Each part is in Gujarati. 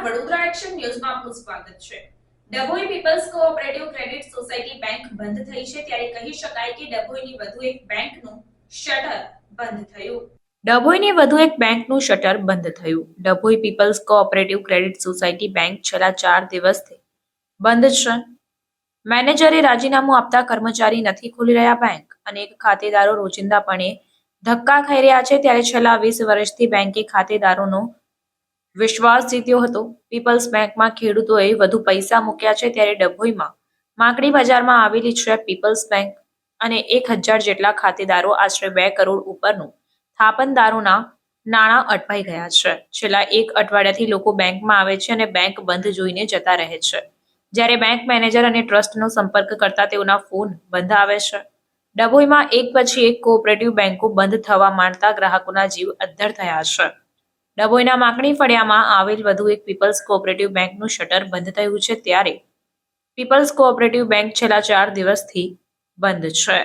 આપનું સ્વાગત છે. Dabhoi people's cooperative credit society bank બંધ થઈ છે ત્યારે કહી શકાય કે ડભોઈની વધુ એક બેંકનું શટર બંધ થયું. ડભોઈની વધુ એક બેંકનું શટર બંધ થયું. Dabhoi people's cooperative credit society bank છેલ્લા ચાર દિવસથી બંધ છે. મેનેજરે રાજીનામું આપતા કર્મચારી નથી ખોલી રહ્યા બેંક અનેક ખાતેદારો રોજિંદાપણે ધક્કા ખાઈ રહ્યા છે ત્યારે છેલ્લા વીસ વર્ષથી બેંકે ખાતેદારોનો વિશ્વાસ જીત્યો હતો. પીપલ્સ બેંકમાં ખેડૂતોએ વધુ પૈસા મૂક્યા છે ત્યારે ડભોઈમાં માકડી બજારમાં આવેલી છે પીપલ્સ બેંક અને એક હજાર જેટલા ખાતેદારો આશરે બે કરોડ ઉપરનું થાપનદારોના નાણાં અટવાઈ ગયા છે. છેલ્લા એક અઠવાડિયાથી લોકો બેંકમાં આવે છે અને બેંક બંધ જોઈને જતા રહે છે. જ્યારે બેંક મેનેજર અને ટ્રસ્ટનો સંપર્ક કરતા તેઓના ફોન બંધ આવે છે. ડભોઈમાં એક પછી એક કોઓપરેટિવ બેંકો બંધ થવા માંડતા ગ્રાહકોના જીવ અદ્ધર થયા છે. ડભોઈના માકણી ફળિયામાં આવેલ વધુ એક પીપલ્સ કોઓપરેટિવ બેંકનું શટર બંધ થયું છે ત્યારે પીપલ્સ કોઓપરેટિવ બેંક છેલ્લા ચાર દિવસથી બંધ છે.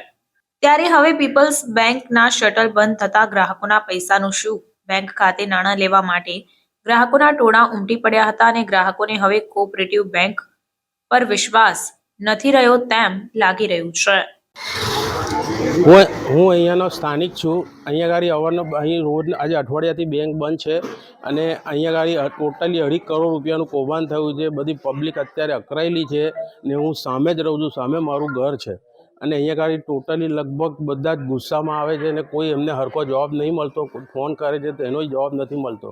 ત્યારે હવે પીપલ્સ બેંકના શટર બંધ થતા ગ્રાહકોના પૈસાનું શું? બેંક ખાતે નાણાં લેવા માટે ગ્રાહકોના ટોળા ઉમટી પડ્યા હતા અને ગ્રાહકોને હવે કોઓપરેટિવ બેંક પર વિશ્વાસ નથી રહ્યો તેમ લાગી રહ્યું છે. હું હું અહીંયાનો સ્થાનિક છું. અહીંયા ગાડી અવારનો અહીં રોજ આજે અઠવાડિયાથી બેંક બંધ છે અને અહીંયા ગાડી ટોટલી અઢી કરોડ રૂપિયાનું કૌભાંડ થયું છે. બધી પબ્લિક અત્યારે અકરાયેલી છે ને હું સામે જ રહું છું. સામે મારું ઘર છે અને અહીંયા ગાડી ટોટલી લગભગ બધા જ ગુસ્સામાં આવે છે અને કોઈ એમને હરખો જવાબ નહીં મળતો. ફોન કરે છે તો એનો જવાબ નથી મળતો.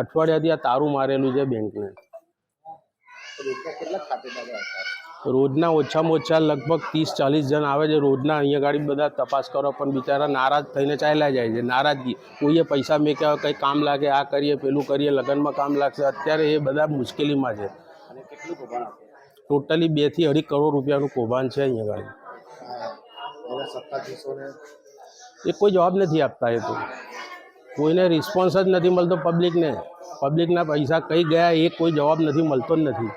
અઠવાડિયાથી આ તારું મારેલું છે બેંકને. કેટલા ખાતેદારો હતા રોજના ઓછામાં ઓછા લગભગ ત્રીસ ચાલીસ જણ આવે છે. રોજના અહીંયા ગાડી બધા તપાસ કરો પણ બિચારા નારાજ થઈને ચાલ્યા જાય છે. નારાજગી. કોઈએ પૈસા મેક્યા કંઈ કામ લાગે આ કરીએ પેલું કરીએ લગ્નમાં કામ લાગશે. અત્યારે એ બધા મુશ્કેલીમાં છે. ટોટલી બેથી અઢી કરોડ રૂપિયાનું કૌભાંડ છે અહીંયા ગાડી. એ કોઈ જવાબ નથી આપતા એ તો. કોઈને રિસ્પોન્સ જ નથી મળતો પબ્લિકને પબ્લિકના પૈસા કઈ ગયા એ કોઈ જવાબ નથી મળતો જ નથી.